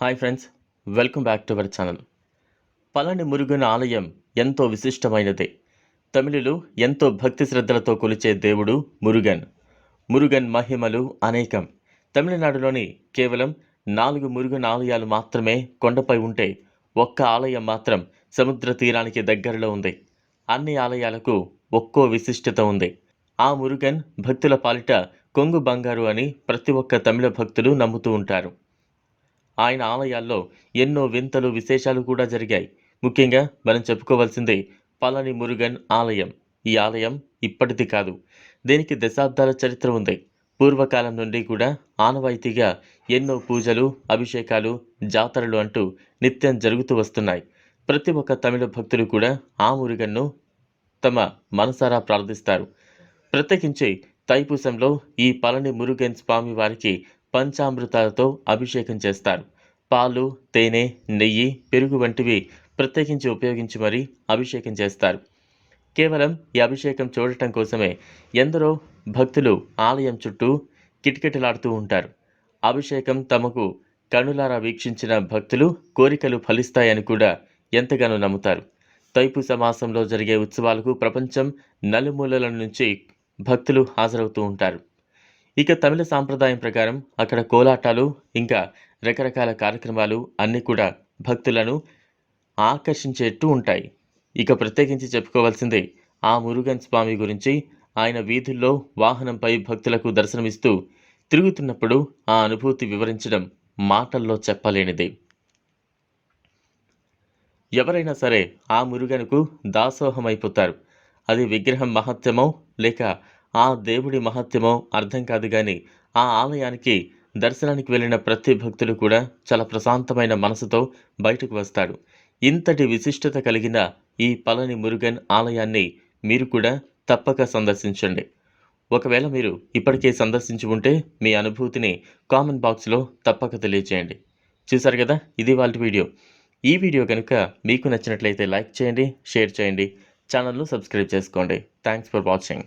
Hi friends welcome back to our channel. Palani Murugan ఆలయం ఎంతో విశిష్టమైనదే. తమిళులు ఎంతో భక్తి శ్రద్ధలతో కొలిచే దేవుడు మురుగన్. మురుగన్ మహిమలు అనేకం. తమిళనాడులోని కేవలం నాలుగు మురుగన్ ఆలయాలు మాత్రమే కొండపై ఉంటే ఒక్క ఆలయం మాత్రం సముద్ర తీరానికి దగ్గరలో ఉంది. అన్ని ఆలయాలకు ఒక్కో విశిష్టత ఉంది. ఆ మురుగన్ భక్తుల పాలిట కొంగు బంగారు అని ప్రతి ఒక్క తమిళ భక్తులు నమ్ముతూ ఉంటారు. ఆయన ఆలయాల్లో ఎన్నో వింతలు విశేషాలు కూడా జరిగాయి. ముఖ్యంగా మనం చెప్పుకోవాల్సింది పళని మురుగన్ ఆలయం. ఈ ఆలయం ఇప్పటిది కాదు. దీనికి దశాబ్దాల చరిత్ర ఉంది. పూర్వకాలం నుండి కూడా ఆనవాయితీగా ఎన్నో పూజలు అభిషేకాలు జాతరలు అంటూ నిత్యం జరుగుతూ వస్తున్నాయి. ప్రతి ఒక్క తమిళ భక్తులు కూడా ఆ మురుగన్ను తమ మనసారా ప్రార్థిస్తారు. ప్రత్యేకించి తైపూసంలో ఈ పళని మురుగన్ స్వామి వారికి పంచామృతాలతో అభిషేకం చేస్తారు. పాలు తేనె నెయ్యి పెరుగు వంటివి ప్రత్యేకించి ఉపయోగించి మరీ అభిషేకం చేస్తారు. కేవలం ఈ అభిషేకం చూడటం కోసమే ఎందరో భక్తులు ఆలయం చుట్టూ కిటకిటలాడుతూ ఉంటారు. అభిషేకం తమకు కనులారా వీక్షించిన భక్తులు కోరికలు ఫలిస్తాయని కూడా ఎంతగానో నమ్ముతారు. తైపు మాసంలో జరిగే ఉత్సవాలకు ప్రపంచం నలుమూలల నుంచి భక్తులు హాజరవుతూ ఉంటారు. ఇక తమిళ సాంప్రదాయం ప్రకారం అక్కడ కోలాటాలు ఇంకా రకరకాల కార్యక్రమాలు అన్నీ కూడా భక్తులను ఆకర్షించేట్టు ఉంటాయి. ఇక ప్రత్యేకించి చెప్పుకోవాల్సిందే ఆ మురుగన్ స్వామి గురించి ఆయన వీధుల్లో వాహనంపై భక్తులకు దర్శనమిస్తూ తిరుగుతున్నప్పుడు ఆ అనుభూతి వివరించడం మాటల్లో చెప్పలేనిది. ఎవరైనా సరే ఆ మురుగనుకు దాసోహమైపోతారు. అది విగ్రహం మహత్యమో లేక ఆ దేవుడి మహత్యమో అర్థం కాదు కానీ ఆ ఆలయానికి దర్శనానికి వెళ్ళిన ప్రతి భక్తుడు కూడా చాలా ప్రశాంతమైన మనసుతో బయటకు వస్తాడు. ఇంతటి విశిష్టత కలిగిన ఈ పళని మురుగన్ ఆలయాన్ని మీరు కూడా తప్పక సందర్శించండి. ఒకవేళ మీరు ఇప్పటికే సందర్శించి ఉంటే మీ అనుభూతిని కామెంట్ బాక్స్లో తప్పక తెలియజేయండి చూసారు కదా? ఇది వాళ్ళ వీడియో. ఈ వీడియో కనుక మీకు నచ్చినట్లయితే లైక్ చేయండి షేర్ చేయండి ఛానల్ను సబ్స్క్రైబ్ చేసుకోండి. Thanks for watching.